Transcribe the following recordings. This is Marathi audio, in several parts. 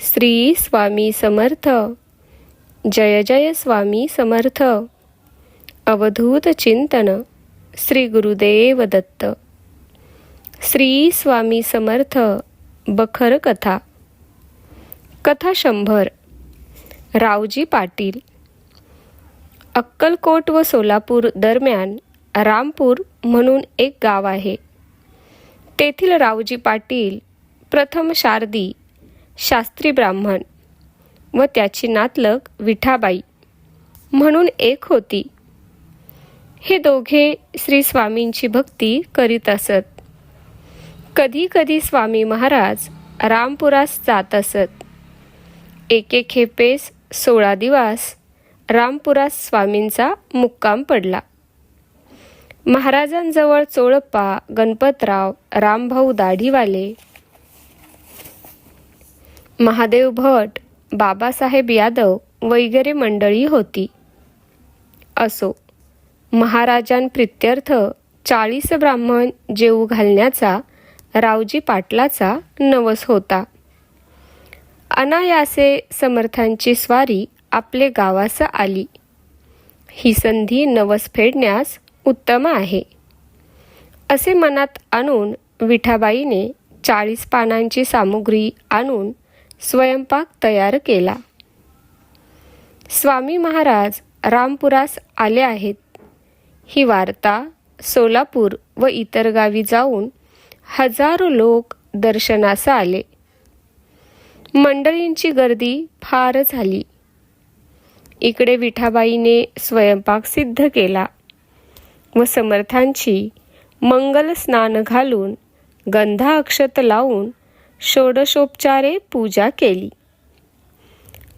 श्री स्वामी समर्थ. जय जय स्वामी समर्थ. अवधूत चिंतन. श्री गुरुदेव दत्त. श्री स्वामी समर्थ. बखर कथा. कथा शंभर. रावजी पाटील. अक्कलकोट व सोलापूर दरम्यान रामपूर म्हणून एक गाव आहे. तेथील रावजी पाटील प्रथम शारदी शास्त्री ब्राह्मण व त्याची नातलग विठाबाई म्हणून एक होती. हे दोघे श्री स्वामींची भक्ती करीत असत. कधी कधी स्वामी महाराज रामपुरास जात असत. एके खेपेस सोळा दिवस रामपुरास स्वामींचा मुक्काम पडला. महाराजांजवळ चोळप्पा गणपतराव रामभाऊ दाढीवाले महादेव भट बाबासाहेब यादव वगैरे मंडळी होती. असो महाराजांप्रित्यर्थ चाळीस ब्राह्मण जेऊ घालण्याचा रावजी पाटलाचा नवस होता. अनायासे समर्थांची स्वारी आपले गावास आली. ही संधी नवस फेडण्यास उत्तम आहे. असे मनात आणून विठाबाईने चाळीस पानांची सामुग्री आणून स्वयंपाक तयार केला. स्वामी महाराज रामपुरास आले आहेत. ही वार्ता सोलापूर व इतर गावी जाऊन हजारो लोक दर्शनास आले. मंडळींची गर्दी फार झाली. इकडे विठाबाईने स्वयंपाक सिद्ध केला व समर्थांची मंगल स्नान घालून गंधा अक्षत लावून षोडशोपचारे पूजा केली.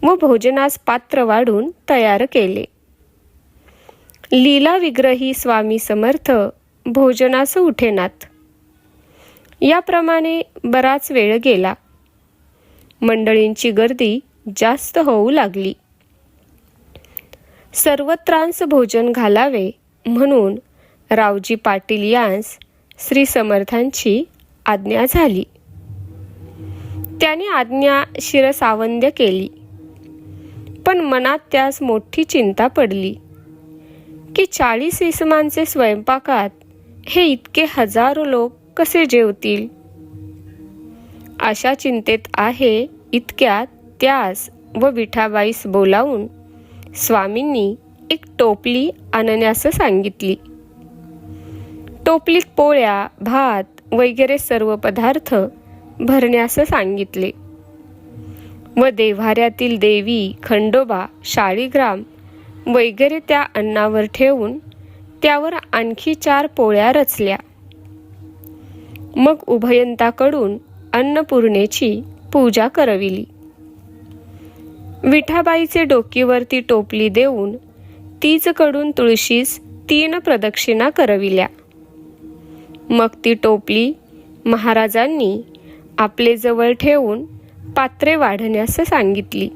व भोजनास पात्र वाढून तयार केले. लीला विग्रही स्वामी समर्थ भोजनास उठेनात. याप्रमाणे बराच वेळ गेला. मंडळींची गर्दी जास्त होऊ लागली. सर्वत्रांस भोजन घालावे म्हणून रावजी पाटील यांस श्री समर्थांची आज्ञा झाली. त्याने आज्ञा शिरसावंद्य केली. पण मनात त्यास मोठी चिंता पडली की चाळीस इसमांचे स्वयंपाकात हे इतके हजारो लोक कसे जेवतील? अशा चिंतेत आहे इतक्यात त्यास व विठाबाईस बोलावून स्वामींनी एक टोपली आणण्यास सांगितली. टोपलीत पोळ्या भात वगैरे सर्व पदार्थ भरण्यास सांगितले. व देव्हाऱ्यातील देवी खंडोबा शाळीग्राम वगैरे त्या अन्नावर ठेवून त्यावर आणखी चार पोळ्या रचल्या. मग उभयंताकडून अन्नपूर्णेची पूजा करविली. विठाबाईचे डोकीवरती टोपली देऊन तीचकडून तुळशीस तीन प्रदक्षिणा करविल्या. मग ती टोपली महाराजांनी आपले जवळ ठेवून पात्रे वाढण्यास सांगितली.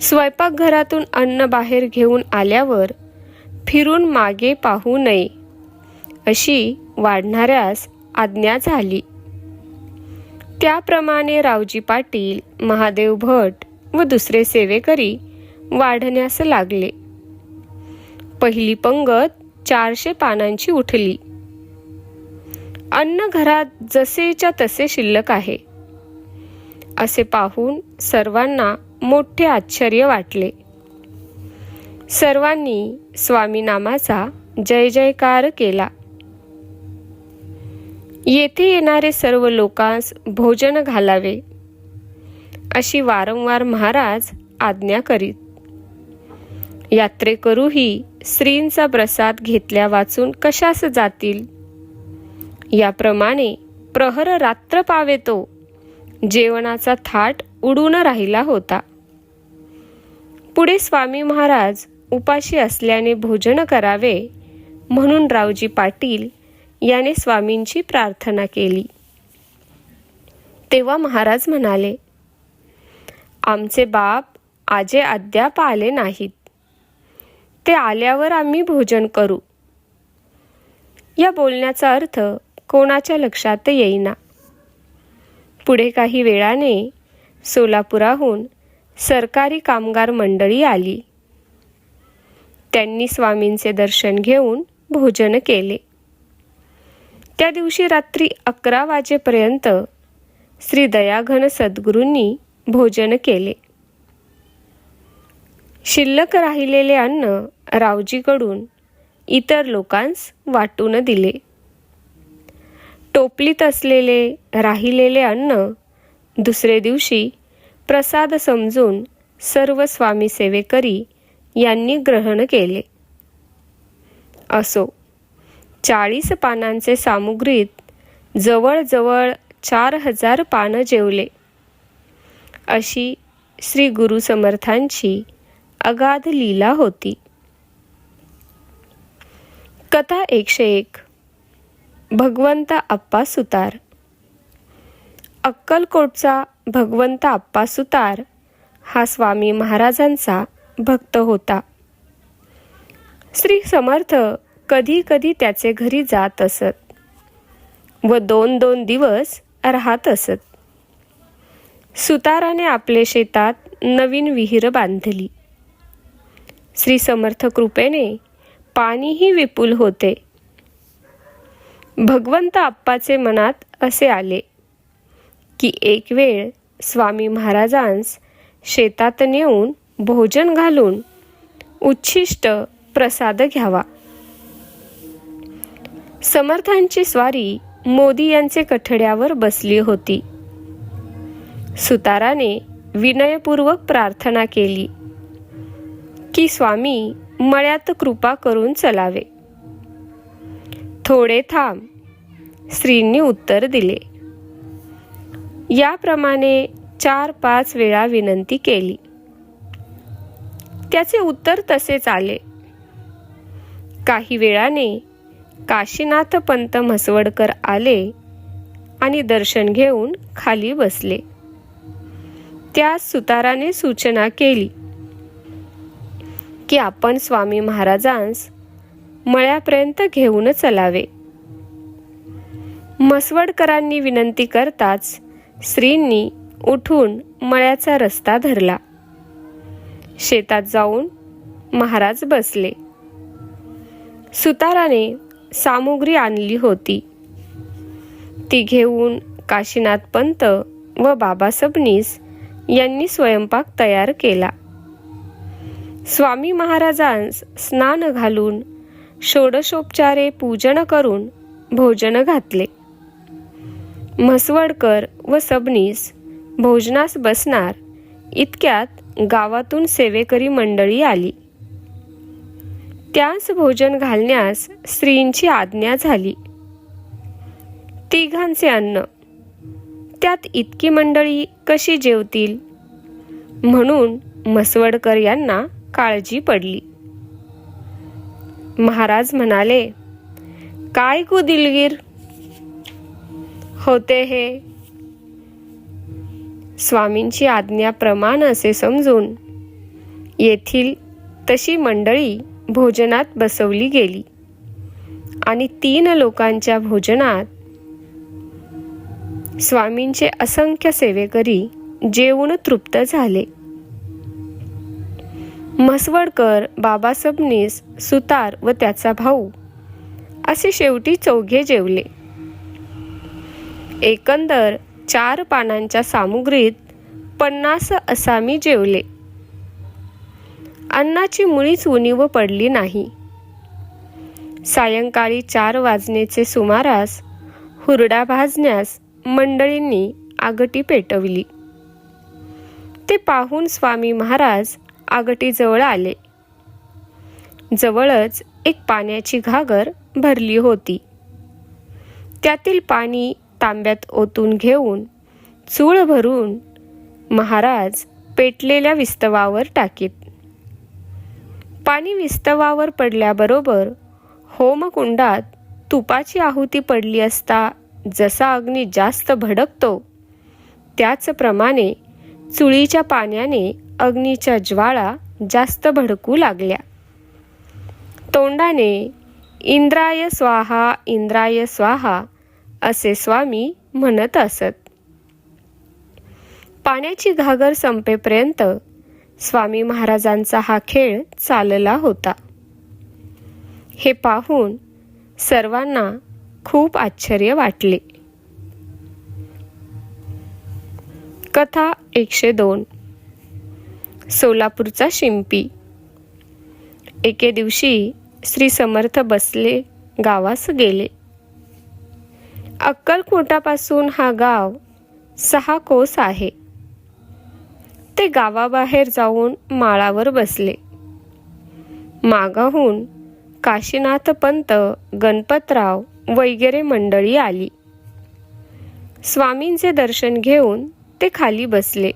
स्वयंपाकघरातून अन्न बाहेर घेऊन आल्यावर फिरून मागे पाहू नये अशी वाढणाऱ्यास आज्ञा झाली. त्याप्रमाणे रावजी पाटील महादेव भट व दुसरे सेवेकरी वाढण्यास लागले. पहिली पंगत चारशे पानांची उठली. अन्न घरात जसेच्या तसे शिल्लक आहे. असे पाहून सर्वांना मोठे आश्चर्य वाटले. सर्वांनी स्वामी नामाचा जय जयकार केला. येथे येणारे सर्व लोकांस भोजन घालावे अशी वारंवार महाराज आज्ञा करीत. यात्रेकरूही स्त्रींचा प्रसाद घेतल्या वाचून कशास जातील? याप्रमाणे प्रहर रात्र पावेतो. जेवणाचा थाट उडून राहिला होता. पुढे स्वामी महाराज उपाशी असल्याने भोजन करावे म्हणून रावजी पाटील याने स्वामींची प्रार्थना केली. तेव्हा महाराज म्हणाले आमचे बाप आजे अद्याप आले नाहीत. ते आल्यावर आम्ही भोजन करू. या बोलण्याचा अर्थ कोणाच्या लक्षात येईना. पुढे काही वेळाने सोलापुराहून सरकारी कामगार मंडळी आली. त्यांनी स्वामींचे दर्शन घेऊन भोजन केले. त्या दिवशी रात्री अकरा वाजेपर्यंत श्री दयाघन सद्गुरूंनी भोजन केले. शिल्लक राहिलेले अन्न रावजीकडून इतर लोकांस वाटून दिले. टोपलीत असलेले राहिलेले अन्न दुसरे दिवशी प्रसाद समजून सर्व स्वामी सेवेकरी यांनी ग्रहण केले. असो चाळीस पानांचे सामुग्रीत जवळजवळ चार हजार पानं जेवले. अशी श्री गुरु समर्थांची अगाध लीला होती. कथा एकशे एक. भगवंत अप्पा सुतार. अक्कलकोटचा भगवंत अप्पा सुतार हा स्वामी महाराजांचा भक्त होता. श्री समर्थ कधी कधी त्याचे घरी जात असत व दोन दोन दिवस राहत असत. सुताराने आपले शेतात नवीन विहीर बांधली. श्री समर्थ कृपेने पाणीही विपुल होते. भगवंत आप्पाचे मनात असे आले की एक वेळ स्वामी महाराजांस शेतात नेऊन भोजन घालून उच्छिष्ट प्रसाद घ्यावा. समर्थांची स्वारी मोदी यांचे कठड्यावर बसली होती. सुताराने विनयपूर्वक प्रार्थना केली की स्वामी मळ्यात कृपा करून चलावे. थोडे थांब. श्रींनी उत्तर दिले. याप्रमाणे चार पाच वेळा विनंती केली. त्याचे उत्तर तसेच आले. काही वेळाने काशीनाथ पंत म्हसवडकर आले आणि दर्शन घेऊन खाली बसले. त्या सुताराने सूचना केली की आपण स्वामी महाराजांस मळ्यापर्यंत घेऊन चलावे. मसवडकरांनी विनंती करताच श्रींनी उठून मळ्याचा रस्ता धरला. शेतात जाऊन महाराज बसले. सुताराने सामुग्री आणली होती. ती घेऊन काशीनाथ पंत व बाबा सबनीस यांनी स्वयंपाक तयार केला. स्वामी महाराजांस स्नान घालून षोडशोपचारे पूजन करून भोजन घातले. म्हसवडकर व सबनीस भोजनास बसणार इतक्यात गावातून सेवेकरी मंडळी आली. त्यास भोजन घालण्यास स्त्रींची आज्ञा झाली. तिघांचे अन्न. त्यात इतकी मंडळी कशी जेवतील? म्हणून म्हसवडकर यांना काळजी पडली. महाराज म्हणाले काय कु दिलगीर? होते हे. स्वामींची आज्ञा प्रमाण असे समजून येथील तशी मंडळी भोजनात बसवली गेली आणि तीन लोकांच्या भोजनात स्वामींचे असंख्य सेवेकरी जेवून तृप्त झाले. म्हसवडकर बाबा सबनीस सुतार व त्याचा भाऊ. असे शेवटी चौघे जेवले. एकंदर चार पानांच्या सामुग्रीत पन्नास असामी जेवले. अन्नाची मुळीच उणीव पडली नाही. सायंकाळी चार वाजण्याचे सुमारास हुरडा भाजण्यास मंडळींनी आगटी पेटवली. ते पाहून स्वामी महाराज आगटीजवळ आले. जवळच एक पाण्याची घागर भरली होती. त्यातील पाणी तांब्यात ओतून घेऊन चूळ भरून महाराज पेटलेल्या विस्तवावर टाकीत. पाणी विस्तवावर पडल्याबरोबर होमकुंडात तुपाची आहुती पडली असता जसा अग्नी जास्त भडकतो त्याचप्रमाणे चुळीच्या पाण्याने अग्नीच्या ज्वाळा जास्त भडकू लागल्या. तोंडाने इंद्राय स्वाहा इंद्राय स्वाहा असे स्वामी म्हणत असत. पाण्याची घागर संपेपर्यंत स्वामी महाराजांचा हा खेळ चालला होता. हे पाहून सर्वांना खूप आश्चर्य वाटले. कथा एकशे दोन सोलापूरचा शिंपी. एके दिवशी श्री समर्थ बसले गावास गेले. अक्कलकोटापासून हा गाव सहा कोस आहे. ते गावाबाहेर जाऊन माळावर बसले. मागाहून काशीनाथ पंत गणपतराव वगैरे मंडळी आली. स्वामींचे दर्शन घेऊन ते खाली बसले.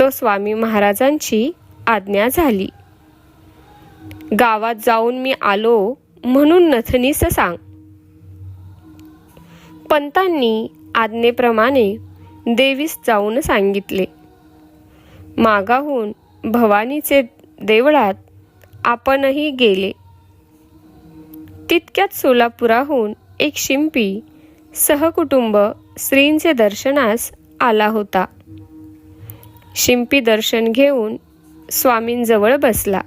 तो स्वामी महाराजांची आज्ञा झाली. गावात जाऊन मी आलो म्हणून नथनीस सांग. पंतांनी आज्ञेप्रमाणे देवीस जाऊन सांगितले. मागाहून भवानीचे देवळात आपणही गेले. तितक्यात सोलापुराहून एक शिंपी सहकुटुंब श्रींचे दर्शनास आला होता. शिंपी दर्शन घेऊन स्वामींजवळ बसला.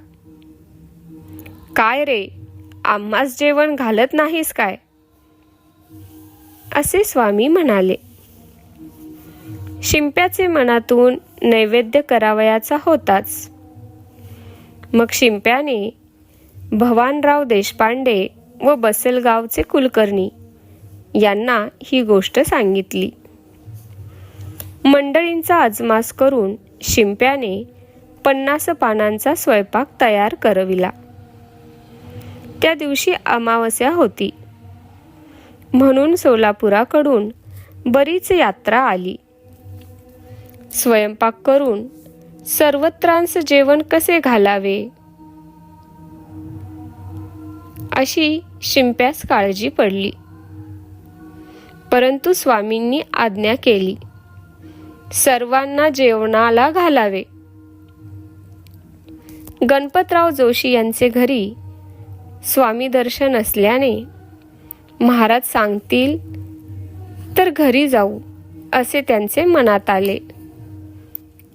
काय रे आम्हास जेवण घालत नाहीस काय? असे स्वामी म्हणाले. शिंप्याचे मनातून नैवेद्य करावयाचा होताच. मग शिंप्याने भवानराव देशपांडे व बसलगावचे कुलकर्णी यांना ही गोष्ट सांगितली. मंडळींचा अजमास करून शिंप्याने पन्नास पानांचा स्वयंपाक तयार करविला. त्या दिवशी अमावस्या होती. म्हणून सोलापुराकडून बरीच यात्रा आली. स्वयंपाक करून सर्वत्रांस जेवण कसे घालावे? अशी शिंप्यास काळजी पडली. परंतु स्वामींनी आज्ञा केली. सर्वांना जेवणाला घालावे. गणपतराव जोशी यांचे घरी स्वामी दर्शन असल्याने महाराज सांगतील तर घरी जाऊ असे त्यांचे मनात आले.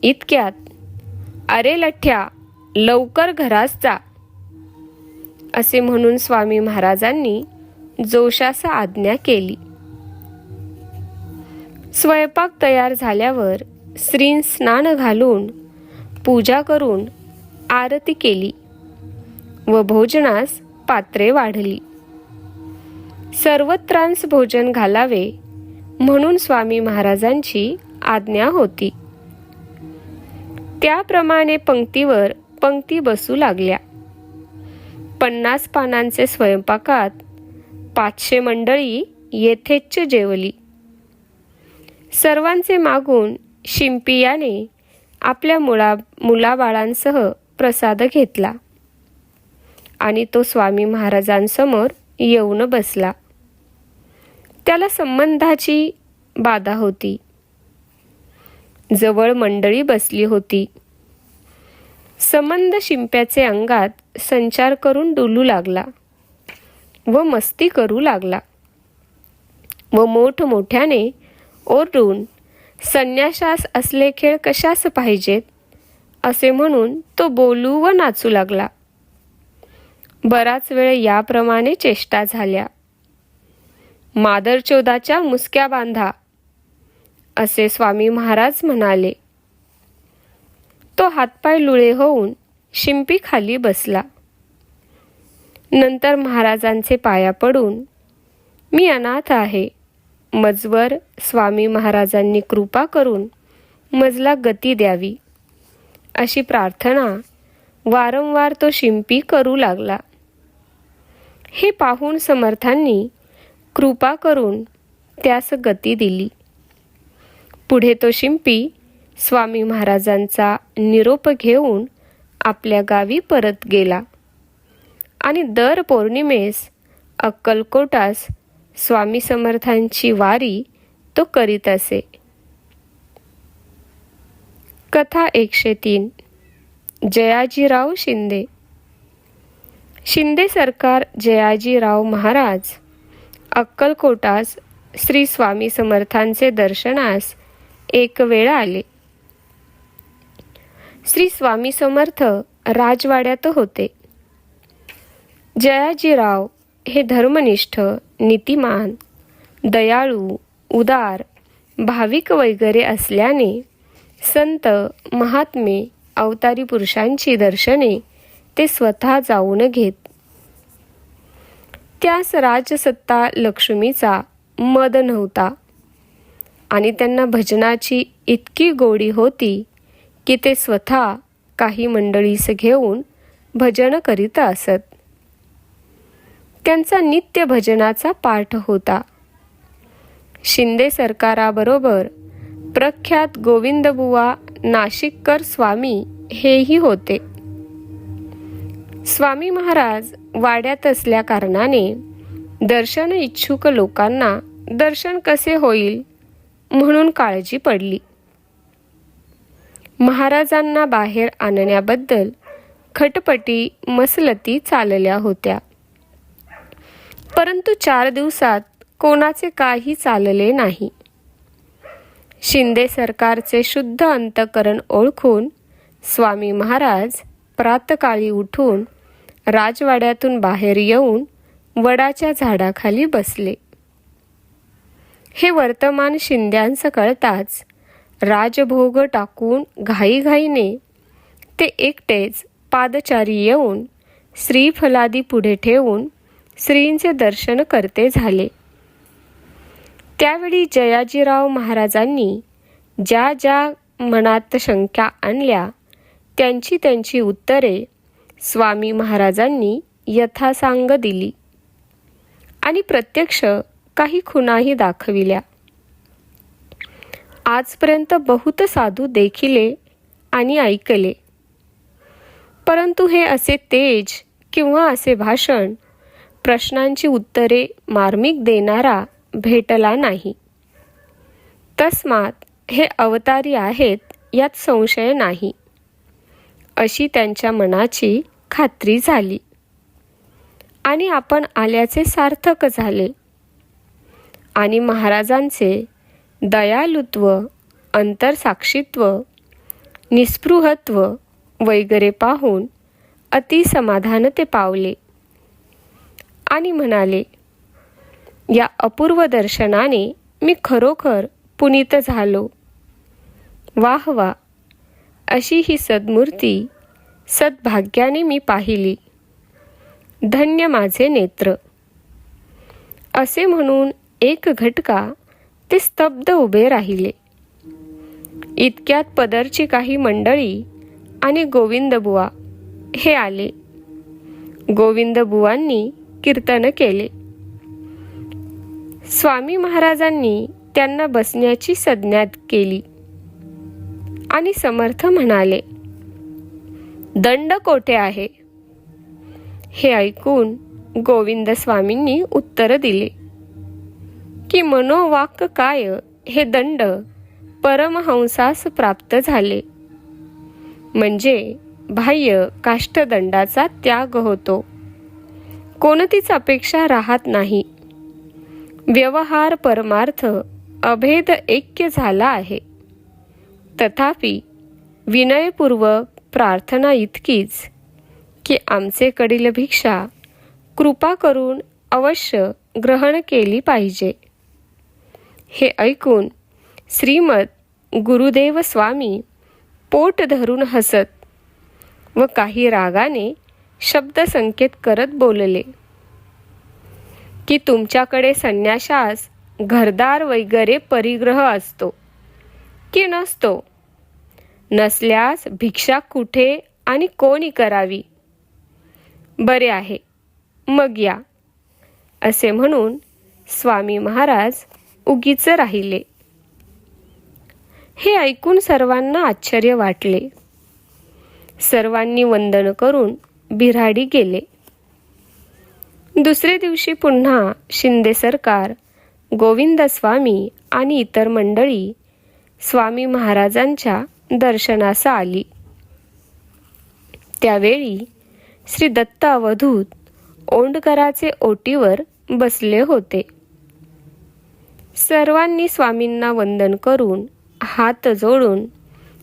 इतक्यात अरे लठ्ठ्या लवकर घरास जा असे म्हणून स्वामी महाराजांनी जोशास आज्ञा केली. स्वयंपाक तयार झाल्यावर स्त्रीन स्नान घालून पूजा करून आरती केली व भोजनास पात्रे वाढली. सर्वत्रांस भोजन घालावे म्हणून स्वामी महाराजांची आज्ञा होती. त्याप्रमाणे पंक्तीवर पंक्ती बसू लागल्या. पन्नास पानांचे स्वयंपाकात पाचशे मंडळी येथेच जेवली. सर्वांचे मागून शिंपियाने आपल्या मुला मुलाबाळांसह प्रसाद घेतला. आणि तो स्वामी महाराजांसमोर येऊन बसला. त्याला संबंधाची बाधा होती. जवळ मंडळी बसली होती. संबंध शिंप्याचे अंगात संचार करून डुलू लागला व मस्ती करू लागला व मोठमोठ्याने ओरडून संन्याशास असले खेळ कशास पाहिजेत? असे म्हणून तो बोलू व नाचू लागला. बराच वेळ याप्रमाणे चेष्टा झाल्या. मादरचोदाच्या मुसक्या बांधा असे स्वामी महाराज म्हणाले. तो हातपाय लुळे होऊन शिंपी खाली बसला. नंतर महाराजांचे पाया पडून मी अनाथ आहे. मजवर स्वामी महाराजांनी कृपा करून मजला गती द्यावी. अशी प्रार्थना वारंवार तो शिंपी करू लागला. हे पाहून समर्थांनी कृपा करून त्यास गती दिली. पुढे तो शिंपी स्वामी महाराजांचा निरोप घेऊन आपल्या गावी परत गेला आणि दर पौर्णिमेस अक्कलकोटास स्वामी समर्थांची वारी तो करीत असे. कथा एकशे तीन. जयाजीराव शिंदे. शिंदे सरकार जयाजीराव महाराज अक्कलकोटास श्री स्वामी समर्थांचे दर्शनास एक वेळ आले. श्री स्वामी समर्थ राजवाड्यात होते. जयाजीराव हे धर्मनिष्ठ नीतिमान दयाळू उदार भाविक वगैरे असल्याने संत महात्मे अवतारी पुरुषांची दर्शने ते स्वतः जाऊन घेत. त्यास राजसत्ता लक्ष्मीचा मद नव्हता. आणि त्यांना भजनाची इतकी गोडी होती की ते स्वतः काही मंडळीस घेऊन भजन करीत असत. त्यांचा नित्य भजनाचा पाठ होता. शिंदे सरकाराबरोबर प्रख्यात गोविंदबुवा नाशिककर स्वामी हेही होते. स्वामी महाराज वाड्यात असल्या कारणाने दर्शन इच्छुक लोकांना दर्शन कसे होईल म्हणून काळजी पडली. महाराजांना बाहेर आणण्याबद्दल खटपटी मसलती चालल्या होत्या. परंतु चार दिवसात कोणाचे काही चालले नाही. शिंदे सरकारचे शुद्ध अंतकरण ओळखून स्वामी महाराज प्रातकाळी उठून राजवाड्यातून बाहेर येऊन वडाच्या झाडाखाली बसले. हे वर्तमान शिंद्यांचं कळताच राजभोग टाकून घाईघाईने ते एकटेच पादचारी येऊन श्रीफलादी पुढे ठेवून श्रींचे दर्शन करते झाले. त्यावेळी जयाजीराव महाराजांनी ज्या ज्या मनात शंका आणल्या त्यांची त्यांची उत्तरे स्वामी महाराजांनी यथासांग दिली आणि प्रत्यक्ष काही खुणाही दाखविल्या. आजपर्यंत बहुत साधू देखिले आणि ऐकले. परंतु हे असे तेज किंवा असे भाषण प्रश्नांची उत्तरे मार्मिक देणारा भेटला नाही. तस्मात हे अवतारी आहेत यात संशय नाही. अशी त्यांच्या मनाची खात्री झाली. आणि आपण आल्याचे सार्थक झाले. आणि महाराजांचे दयालुत्व अंतरसाक्षित्व निस्पृहत्व वगैरे पाहून अतिसमाधान ते पावले. आणि म्हणाले या अपूर्व दर्शनाने मी खरोखर पुनीत झालो. वाह वा अशी ही सद्मूर्ती सद्भाग्याने मी पाहिली. धन्य माझे नेत्र. असे म्हणून एक घटका ते स्तब्ध उभे राहिले. इतक्यात पदरची काही मंडळी आणि गोविंदबुवा हे आले. गोविंदबुवांनी कीर्तन केले. स्वामी महाराजांनी त्यांना बसण्याची संज्ञा केली आणि समर्थ म्हणाले दंड कोठे आहे? हे ऐकून गोविंद स्वामींनी उत्तर दिले की मनोवाक काय हे दंड परमहंसास प्राप्त झाले. म्हणजे बाह्य काष्टदंडाचा त्याग होतो. कोणतीच अपेक्षा राहत नाही. व्यवहार परमार्थ अभेद ऐक्य झाला आहे. तथापि विनयपूर्वक प्रार्थना इतकीच की आमचेकडील भिक्षा कृपा करून अवश्य ग्रहण केली पाहिजे. हे ऐकून श्रीमद गुरुदेव स्वामी पोट धरून हसत व काही रागाने शब्दसंकेत करत बोलले. की तुमच्याकडे संन्याशास घरदार वगैरे परिग्रह असतो. की नसतो. नसल्यास भिक्षा कुठे आणि कोणी करावी? बरे आहे मग या. असे म्हणून स्वामी महाराज उगीच राहिले. हे ऐकून सर्वांना आश्चर्य वाटले. सर्वांनी वंदन करून बिराडी गेले. दुसरे दिवशी पुन्हा शिंदे सरकार गोविंद स्वामी आणि इतर मंडळी स्वामी महाराजांच्या दर्शनास आली. त्यावेळी श्री दत्त अवधूत ओंडकराचे ओटीवर बसले होते. सर्वांनी स्वामींना वंदन करून हात जोडून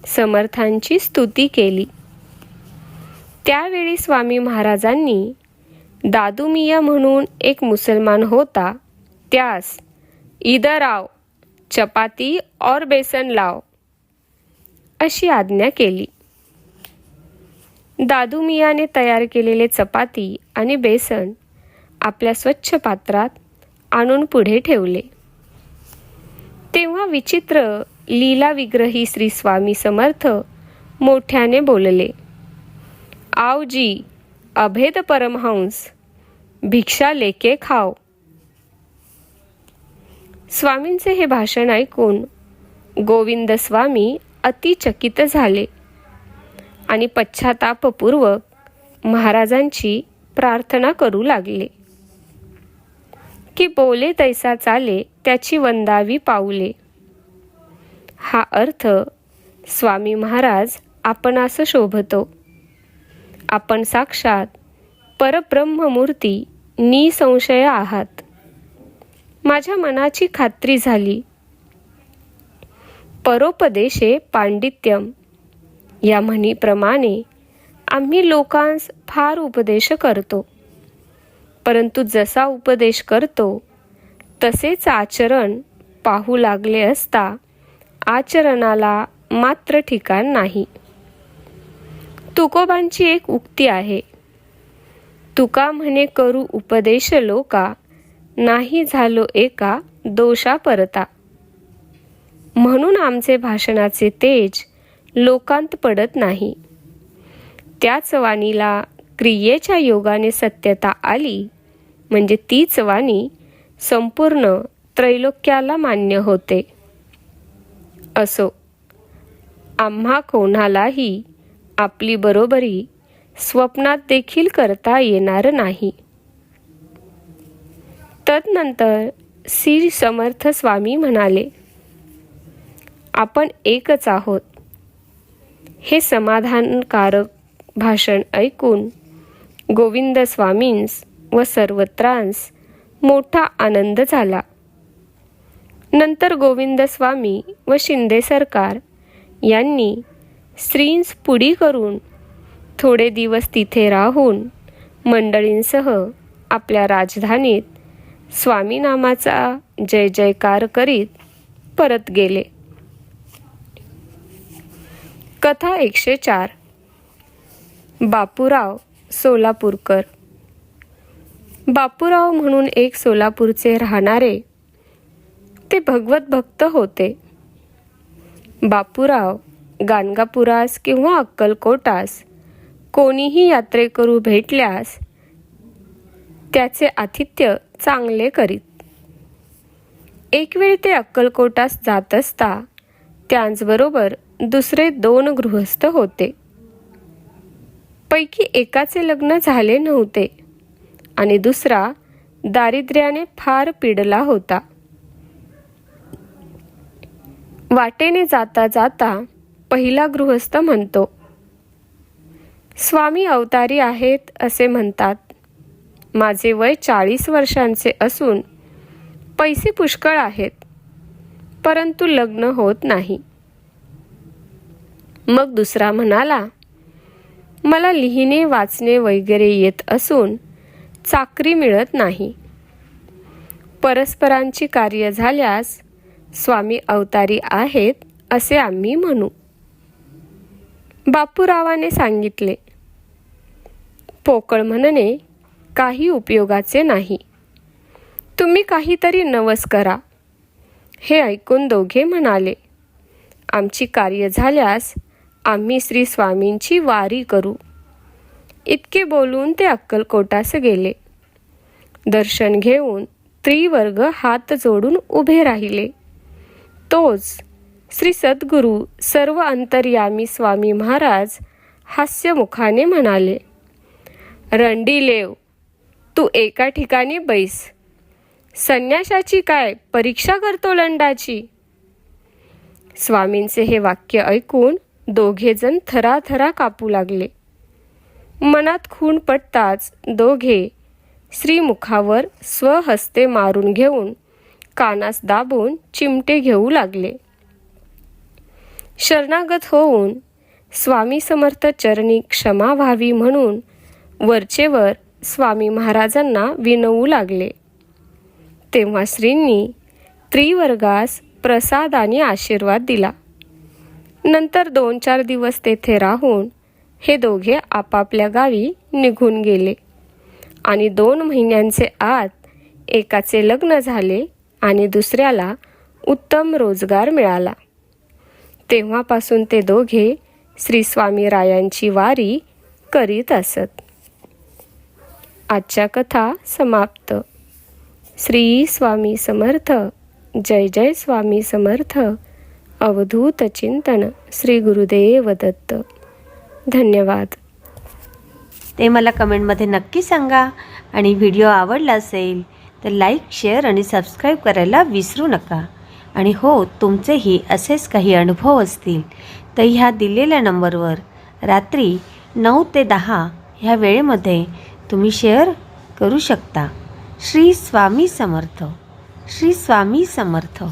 समर्थांची स्तुती केली. त्यावेळी स्वामी महाराजांनी दादुमिया म्हणून एक मुसलमान होता त्यास इधर चपाती और बेसन लाव अशी आज्ञा केली. दादू मियाने तयार केलेले चपाती आणि बेसन आपल्या स्वच्छ पात्रात आणून पुढे ठेवले. तेव्हा विचित्र लीला विग्रही श्री स्वामी समर्थ मोठ्याने बोलले आवजी अभेद परमहंस भिक्षा लेके खाव स्वामींचे हे भाषण ऐकून गोविंद स्वामी अतिचकित झाले आणि पश्चातापपूर्वक महाराजांची प्रार्थना करू लागले. की बोले तैसा चाले त्याची वंदावी पाऊले. हा अर्थ स्वामी महाराज आपणास शोभतो. आपण साक्षात परब्रह्ममूर्ती निसंशय आहात. माझ्या मनाची खात्री झाली. परोपदेशे पांडित्यम. या म्हणीप्रमाणे आम्ही लोकांस फार उपदेश करतो. परंतु जसा उपदेश करतो तसेच आचरण पाहू लागले असता आचरणाला मात्र ठिकाण नाही. तुकोबांची एक उक्ती आहे. तुका म्हणे करू उपदेश लोका नाही झालो एका दोषा परता. म्हणून आमचे भाषणाचे तेज लोकांत पडत नाही. त्याच वाणीला क्रियेच्या योगाने सत्यता आली म्हणजे तीच वाणी संपूर्ण त्रैलोक्याला मान्य होते. असो आम्हा कोणालाही आपली बरोबरी स्वप्नात देखील करता येणार नाही. तदनंतर श्री समर्थ स्वामी म्हणाले आपण एकच आहोत. हे समाधानकारक भाषण ऐकून गोविंद स्वामींस व सर्वत्रांस मोठा आनंद झाला. नंतर गोविंद स्वामी व शिंदे सरकार यांनी स्त्रींस पुढी करून थोडे दिवस तिथे राहून मंडळींसह आपल्या राजधानीत स्वामी नामाचा जय जयकार करीत परत गेले. कथा एकशे चार. बापूराव सोलापूरकर. बापूराव म्हणून एक सोलापूरचे राहणारे ते भगवत भक्त होते. बापूराव गाणगापुरास किंवा अक्कलकोटास कोणीही यात्रेकरू भेटल्यास त्याचे आतिथ्य चांगले करीत. एक वेळ ते अक्कलकोटास जात असता त्याचबरोबर दुसरे दोन गृहस्थ होते. पैकी एकाचे लग्न झाले नव्हते आणि दुसरा दारिद्र्याने फार पिडला होता. वाटेने जाता जाता पहिला गृहस्थ म्हणतो. स्वामी अवतारी आहेत असे म्हणतात. माझे वय चाळीस वर्षांचे असून पैसे पुष्कळ आहेत परंतु लग्न होत नाही. मग दुसरा म्हणाला मला लिहिणे वाचणे वगैरे येत असून चाकरी मिळत नाही. परस्परांची कार्य झाल्यास स्वामी अवतारी आहेत असे आम्ही म्हणू. बापूरावाने सांगितले पोकळ म्हणणे काही उपयोगाचे नाही. तुम्ही काहीतरी नवस करा. हे ऐकून दोघे म्हणाले आमची कार्य झाल्यास आम्ही श्री स्वामींची वारी करू. इतके बोलून ते अक्कलकोटास गेले. दर्शन घेऊन त्रिवर्ग हात जोडून उभे राहिले. तोच श्री सद्गुरू सर्व अंतर्यामी स्वामी महाराज हास्यमुखाने म्हणाले रंडीलेव तू एका ठिकाणी बैस. संन्याशाची काय परीक्षा करतो लंडाची? स्वामींचे हे वाक्य ऐकून दोघेजण थराथरा कापू लागले. मनात खून पडताच दोघे श्रीमुखावर स्वहस्ते मारून घेऊन कानास दाबून चिमटे घेऊ लागले. शरणागत होऊन स्वामी समर्थ चरणी क्षमा व्हावी म्हणून वरचेवर स्वामी महाराजांना विनवू लागले. तेव्हा श्रींनी त्रिवर्गास प्रसाद आणि आशीर्वाद दिला. नंतर दोन चार दिवस तेथे राहून हे दोघे आपापल्या गावी निघून गेले आणि दोन महिन्यांचे आत एकाचे लग्न झाले आणि दुसऱ्याला उत्तम रोजगार मिळाला. तेव्हापासून ते दोघे श्री स्वामी रायांची वारी करीत असत. आजच्या कथा समाप्त. श्री स्वामी समर्थ जय जय स्वामी समर्थ अवधूत चिंतन श्री गुरुदेव दत्त. धन्यवाद. ते मला कमेंटमध्ये नक्की सांगा. आणि व्हिडिओ आवडला असेल तर लाईक शेअर आणि सबस्क्राईब करायला विसरू नका. आणि हो तुमचेही असेच काही अनुभव असतील. तर ह्या दिलेल्या नंबरवर रात्री नऊ ते दहा ह्या वेळेमध्ये तुम्ही शेअर करू शकता. श्री स्वामी समर्थ. श्री स्वामी समर्थ.